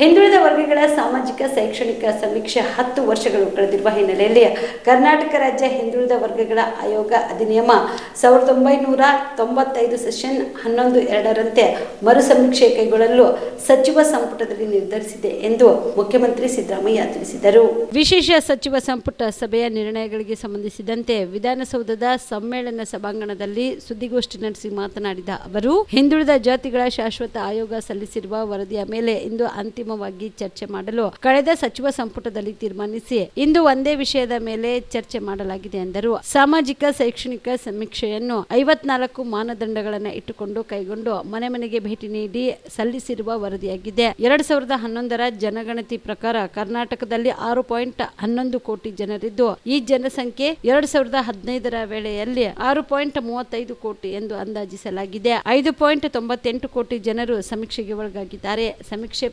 ಹಿಂದುಳಿದ ವರ್ಗಗಳ ಸಾಮಾಜಿಕ, ಶೈಕ್ಷಣಿಕ ಸಮೀಕ್ಷೆ ಹತ್ತು ವರ್ಷಗಳು ಕಳೆದಿರುವ ಹಿನ್ನೆಲೆಯಲ್ಲಿ ಕರ್ನಾಟಕ ರಾಜ್ಯ ಹಿಂದುಳಿದ ವರ್ಗಗಳ ಆಯೋಗ ಅಧಿನಿಯಮ ಸಾವಿರದ ಒಂಬೈನೂರ ತೊಂಬತ್ತೈದು ಸೆಷನ್ ಹನ್ನೊಂದು ಎರಡರಂತೆ ಮರು ಸಮೀಕ್ಷೆ ಕೈಗೊಳ್ಳಲು ಸಚಿವ ಸಂಪುಟದಲ್ಲಿ ನಿರ್ಧರಿಸಿದೆ ಎಂದು ಮುಖ್ಯಮಂತ್ರಿ ಸಿದ್ದರಾಮಯ್ಯ ತಿಳಿಸಿದರು. ವಿಶೇಷ ಸಚಿವ ಸಂಪುಟ ಸಭೆಯ ನಿರ್ಣಯಗಳಿಗೆ ಸಂಬಂಧಿಸಿದಂತೆ ವಿಧಾನಸೌಧದ ಸಮ್ಮೇಳನ ಸಭಾಂಗಣದಲ್ಲಿ ಸುದ್ದಿಗೋಷ್ಠಿ ನಡೆಸಿ ಮಾತನಾಡಿದ ಅವರು, ಹಿಂದುಳಿದ ಜಾತಿಗಳ ಶಾಶ್ವತ ಆಯೋಗ ಸಲ್ಲಿಸಿರುವ ವರದಿಯ ಮೇಲೆ ಇಂದು ಅಂತಿಮವಾಗಿ ಚರ್ಚೆ ಮಾಡಲು ಕಳೆದ ಸಚಿವ ಸಂಪುಟದಲ್ಲಿ ತೀರ್ಮಾನಿಸಿ ಇಂದು ಒಂದೇ ವಿಷಯದ ಮೇಲೆ ಚರ್ಚೆ ಮಾಡಲಾಗಿದೆ ಎಂದರು. ಸಾಮಾಜಿಕ, ಶೈಕ್ಷಣಿಕ ಸಮೀಕ್ಷೆಯನ್ನು ಐವತ್ನಾಲ್ಕು ಮಾನದಂಡಗಳನ್ನು ಇಟ್ಟುಕೊಂಡು ಕೈಗೊಂಡು ಮನೆ ಮನೆಗೆ ಭೇಟಿ ನೀಡಿ ಸಲ್ಲಿಸಿರುವ ವರದಿಯಾಗಿದೆ. ಎರಡ್ ಸಾವಿರದ ಹನ್ನೊಂದರ ಜನಗಣತಿ ಪ್ರಕಾರ ಕರ್ನಾಟಕದಲ್ಲಿ ಆರು ಪಾಯಿಂಟ್ ಹನ್ನೊಂದು ಕೋಟಿ ಜನರಿದ್ದು, ಈ ಜನಸಂಖ್ಯೆ ಎರಡ್ ಸಾವಿರದ ಹದಿನೈದರ ವೇಳೆಯಲ್ಲಿ ಆರು ಪಾಯಿಂಟ್ ಮೂವತ್ತೈದು ಕೋಟಿ ಎಂದು ಅಂದಾಜಿಸಲಾಗಿದೆ. ಐದು ಪಾಯಿಂಟ್ ತೊಂಬತ್ತೆಂಟು ಕೋಟಿ ಜನರು ಸಮೀಕ್ಷೆಗೆ ಒಳಗಾಗಿದ್ದಾರೆ. ಸಮೀಕ್ಷೆ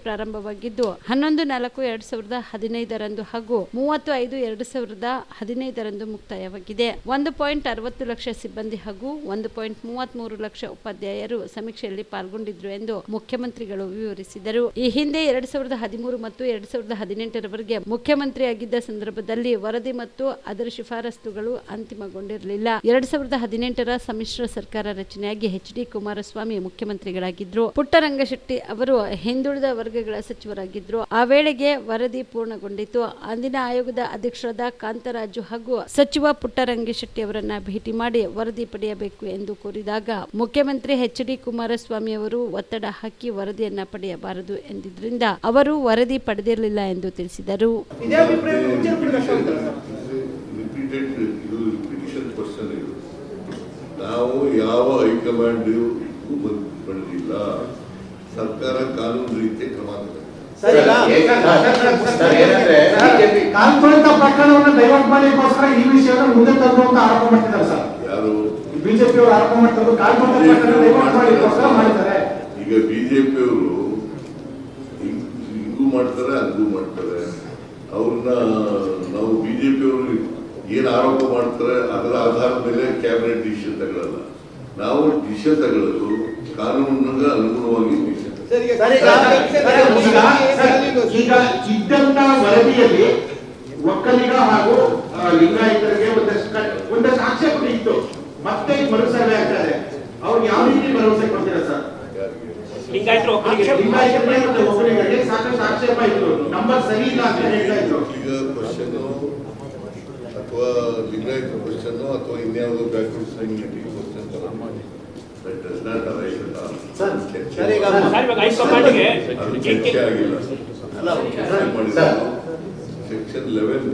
ಪ್ರಾರಂಭವಾಗಿದ್ದು ಹನ್ನೊಂದು, ನಾಲ್ಕು, ಎರಡು ಸಾವಿರದ ಹದಿನೈದರಂದು ಹಾಗೂ ಮೂವತ್ತು, ಐದು, ಎರಡು ಸಾವಿರದ ಹದಿನೈದರಂದು ಮುಕ್ತಾಯವಾಗಿದೆ. ಒಂದು ಪಾಯಿಂಟ್ ಅರವತ್ತು ಲಕ್ಷ ಸಿಬ್ಬಂದಿ ಹಾಗೂ ಒಂದು ಪಾಯಿಂಟ್ ಮೂವತ್ತ್ ಮೂರು ಲಕ್ಷ ಉಪಾಧ್ಯಾಯರು ಸಮೀಕ್ಷೆಯಲ್ಲಿ ಪಾಲ್ಗೊಂಡಿದ್ರು ಎಂದು ಮುಖ್ಯಮಂತ್ರಿಗಳು ವಿವರಿಸಿದರು. ಈ ಹಿಂದೆ ಎರಡ್ ಸಾವಿರದ ಹದಿಮೂರು ಮತ್ತು ಎರಡು ಸಾವಿರದ ಹದಿನೆಂಟರವರೆಗೆ ಮುಖ್ಯಮಂತ್ರಿಯಾಗಿದ್ದ ಸಂದರ್ಭದಲ್ಲಿ ವರದಿ ಮತ್ತು ಅದರ ಶಿಫಾರಸುಗಳು ಅಂತಿಮಗೊಂಡಿರಲಿಲ್ಲ. ಎರಡು ಸಾವಿರದ ಹದಿನೆಂಟರ ಸಮ್ಮಿಶ್ರ ಸರ್ಕಾರ ರಚನೆಯಾಗಿ ಎಚ್ ಡಿ ಕುಮಾರಸ್ವಾಮಿ ಮುಖ್ಯಮಂತ್ರಿಗಳಾಗಿದ್ದರು. ಪುಟ್ಟರಂಗಶೆಟ್ಟಿ ಅವರು ಹಿಂದುಳಿದ ವರ್ಗಗಳ ಸಚಿವರಾಗಿದ್ರು. ಆ ವೇಳೆಗೆ ವರದಿ ಪೂರ್ಣಗೊಂಡಿತು. ಅಂದಿನ ಆಯೋಗದ ಅಧ್ಯಕ್ಷರಾದ ಕಾಂತರಾಜು ಹಾಗೂ ಸಚಿವ ಪುಟ್ಟರಂಗಶೆಟ್ಟಿ ಅವರನ್ನ ಭೇಟಿ ಮಾಡಿ ವರದಿ ಪಡೆಯಬೇಕು ಎಂದು ಕೋರಿದಾಗ ಮುಖ್ಯಮಂತ್ರಿ ಎಚ್ ಡಿ ಕುಮಾರಸ್ವಾಮಿ ಅವರು ಒತ್ತಡ ಹಾಕಿ ವರದಿಯನ್ನ ಪಡೆಯಬಾರದು ಎಂದಿದ್ದರಿಂದ ಅವರು ವರದಿ ಪಡೆದಿರಲಿಲ್ಲ ಎಂದು ತಿಳಿಸಿದರು. ನಾವು ಯಾವ ಹೈಕಮಾಂಡ್ ಪಡೆದಿಲ್ಲ ಸರ್ಕಾರ ಕಾನೂನು ರೀತಿಯ ಕ್ರಮ ಕಾಲ್ಪನಿಕ ಪ್ರಕರಣವನ್ನು ಡೈವರ್ಟ್ ಮಾಡಲಿಕ್ಕೋಸ್ಕರ ಈ ವಿಷಯವನ್ನು ಮುಂದೆ ತಂದು ಅಂತ ಆರೋಪ ಮಾಡ್ತಿದ್ದಾರೆ ಸರ್. ಬಿಜೆಪಿ ಅವರು ಆರೋಪ ಮಾಡ್ತಾರೆ ಕಾಲ್ಪನಿಕ ಪ್ರಕರಣ ಡೈವರ್ಟ್ ಮಾಡಲಿಕ್ಕೋಸ್ಕರ ಮಾಡಿದ್ದಾರೆ. ಈಗ ಬಿಜೆಪಿ ಅವರು ಹಿಂಗೂ ಮಾಡ್ತಾರೆ ಹಂಗೂ ಮಾಡ್ತಾರೆ. ಅವ್ರನ್ನ ನಾವು ಬಿಜೆಪಿ ಅವರು ಏನ್ ಆರೋಪ ಮಾಡ್ತಾರೆ ಅದರ ಆಧಾರದ ಮೇಲೆ ಕ್ಯಾಬಿನೆಟ್ ಡಿಸಿಷನ್ ತಗೊಳ್ಳಲ್ಲ. ನಾವು ಡಿಸಿಷನ್ ತಗೊಳ್ಳೋದು ಕಾನೂನಿನ ಅನುಗುಣವಾಗಿ ಈಗ ಇದ್ದಂತ ವರದಿಯಲ್ಲಿ ಒಕ್ಕಲಿಗ ಹಾಗೂ ಆ, ಲಿಂಗಾಯತರಿಗೆ ಒಂದಷ್ಟು ಒಂದಷ್ಟು ಆಕ್ಷೇಪ ಇತ್ತು. ಮತ್ತೆ ಮರು ಸರ್ವೆ ಆಗ್ತಾ ಇದೆ. ಅವ್ರಿಗೆ ಯಾವ ರೀತಿ ಭರವಸೆ ಕೊಡ್ತೀರಾ ಸರ್? ಲಿಂಗಾಯತರಿಗೆ ಸಾಕಷ್ಟು ಆಕ್ಷೇಪ ಇತ್ತು. ನಂಬರ್ ಸರಿ ಇಲ್ಲ ಅಂತ ಹೇಳ್ತಾ ಇದ್ರು. ಅಥವಾ ಲಿಂಗಾಯತ ಕ್ವಶನ್ ಅಥವಾ ಇನ್ಯಾವುದೋ backward sign question that does not arise sir, ಚರ್ಚೆ ಸರ್, ಈಗ ಮಾಡಿ- ಸರ್ ಇವಾಗ ಹೈಕಮಾಂಡ್ಗೆ ಅದು ಚರ್ಚೆ ಆಗಿಲ್ಲ ಅಲ್ಲ, ಚರ್ಚೆ ಮಾಡಿಲ್ಲ sir. Section eleven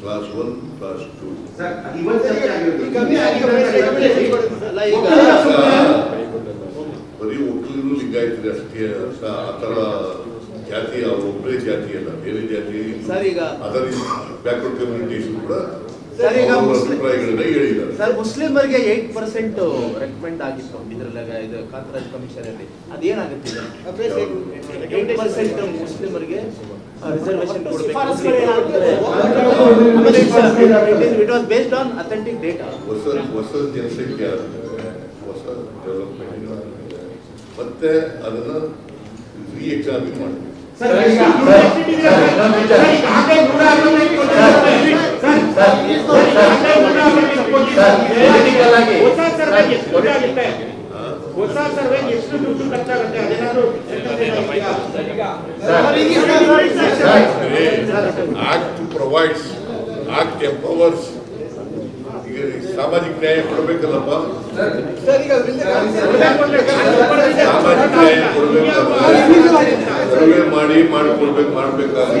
clause one clause two sir ಇವತ್ತು ಚರ್ಚೆ ಆಗಿರೋದು. ಅಲ್ಲ, ಈಗ ಒಕ್ಕಲಿಗ ಸಮುದಾಯ- ಬರೀ ಒಕ್ಕಲಿಗರು ಲಿಂಗಾಯತರು ಅಷ್ಟೇ ಅಂತ ಆ ಥರ ಜಾತಿ ಅವ್ರ ಒಬ್ಬರೇ ಜಾತಿ ಅಲ್ಲ ಬೇರೆ ಜಾತಿ ಸರ್, ಈಗ- ಅದರ್ ಬ್ಯಾಕ್ವರ್ಡ್ ಕಮ್ಯುನಿಟೀಸ್ ಕೂಡ ಸರ್, ಈಗ ಅಭಿಪ್ರಾಯಗಳನ್ನ ಹೇಳಿದ್ದಾರೆ ಸರ್ ಮುಸ್ಲಿಮರಿಗೆ ಏಟ್ ಪರ್ಸೆಂಟ್ ರೆಕಮೆಂಡ್ ಆಗಿತ್ತು ಇದ್ರಲ್ಲಾಗ ಇದು ಕಾಂತರಾಜ್ ಕಮಿಷನ್ ಅಲ್ಲಿ ಅದೇನಾಗುತ್ತೆ ಏಟ್ ಪರ್ಸೆಂಟ್ ಮುಸ್ಲಿಮರಿಗೆ reservation it was based on authentic data ಹೊಸ ಹೊಸ ಜನಸಂಖ್ಯೆ ಆದ್ಮೇಲೆ ಹೊಸ ಡೆವಲಪ್ಮೆಂಟ್ ಆದ್ಮೇಲೆ ಮತ್ತೆ ಅದನ್ನ ರೀಎಕ್ಸಾಮಿನ್ ಮಾಡಬೇಕು ಸರ್, ಈಗ ಸರ್, ಈಗ ಹಾಗೆ ನೂರ ಅರವತ್ತೈದು ಕೊಟ್ಟಿದ್ದಾರೆ. ಸರ್, ಸರ್, ಹಾಗೆ ನೂರ ಅರವತ್ತೈದು ಕೊಟ್ಟಿದ್ದಾರೆ. ಹೊಸ ಸರ್ವೆ ಎಷ್ಟು ದುಡ್ಡು ಆಗುತ್ತೆ? ಹೊಸ ಸರ್ವೆ ಎಷ್ಟು ದುಡ್ಡು ಖರ್ಚಾಗುತ್ತೆ ಅದೇನಾದ್ರು ಆಕ್ಟ್ ಪ್ರೊವೈಡ್ಸ್ ಆಕ್ಟ್ ಎಂಪವರ್ಸ್ ಈಗ ಈ ಸಾಮಾಜಿಕ ನ್ಯಾಯ ಕೊಡಬೇಕಲ್ಲಪ್ಪ ಸಾಮಾಜಿಕ ನ್ಯಾಯ ಕೊಡಬೇಕಂದ್ರೆ ಸರ್ವೆ ಮಾಡಿ ಮಾಡಿಕೊಡ್ಬೇಕು ಮಾಡ್ಬೇಕಾಗುತ್ತೆ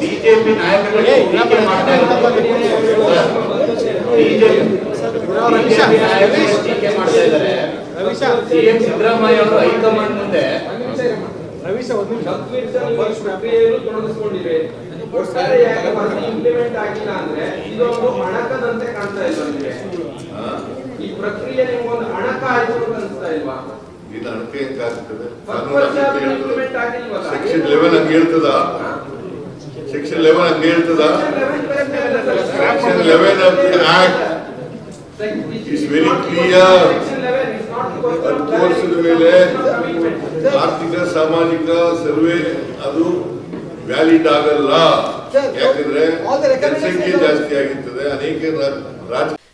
ಬಿಜೆಪಿ ಮಾಡ್ತಾ ಇದ್ದಾರೆ. ಸಿಎಂ ಸಿದ್ದರಾಮಯ್ಯ ಅವರು ಹೈಕಮಾಂಡ್ ಮುಂದೆ ಪ್ರಕ್ರಿಯೆಯನ್ನು ತೊಡಗಿಸ್ಕೊಂಡಿದೆ ಒಟ್ಟಾರೆಯಾಗಿ ಮತ್ತೆ ಇಂಪ್ಲಿಮೆಂಟ್ ಆಗಿಲ್ಲ ಅಂದ್ರೆ ಇದೊಂದು ಹಣಕದಂತೆ ಕಾಣ್ತಾ ನಿಮಗೆ ಈ ಪ್ರಕ್ರಿಯೆ ನಿಮ್ಗೊಂದು ಹಣಕ ಆಯ್ತು ಅಂತ ಅನಿಸ್ತಾ ಇಲ್ವಾ ಇದು ಅಣಕೆ ಅಂತ ಆಗ್ತದೆ? ಸೆಕ್ಷನ್ ಲೆವೆನ್ ಹಂಗೆ ಹೇಳ್ತದ? ಸೆಕ್ಷನ್ ಲೆವೆನ್ ಹಂಗೆ ಹೇಳ್ತದ? Section eleven of the act is very clear ಅದು ವರ್ಷದ ಮೇಲೆ ಆರ್ಥಿಕ ಸಾಮಾಜಿಕ ಸರ್ವೆ ಅದು ವ್ಯಾಲಿಡ್ ಆಗಲ್ಲ. ಯಾಕಂದ್ರೆ ಜನಸಂಖ್ಯೆ ಜಾಸ್ತಿ ಆಗಿರ್ತದೆ. ಅನೇಕ ರಾಜ್ಯ Raja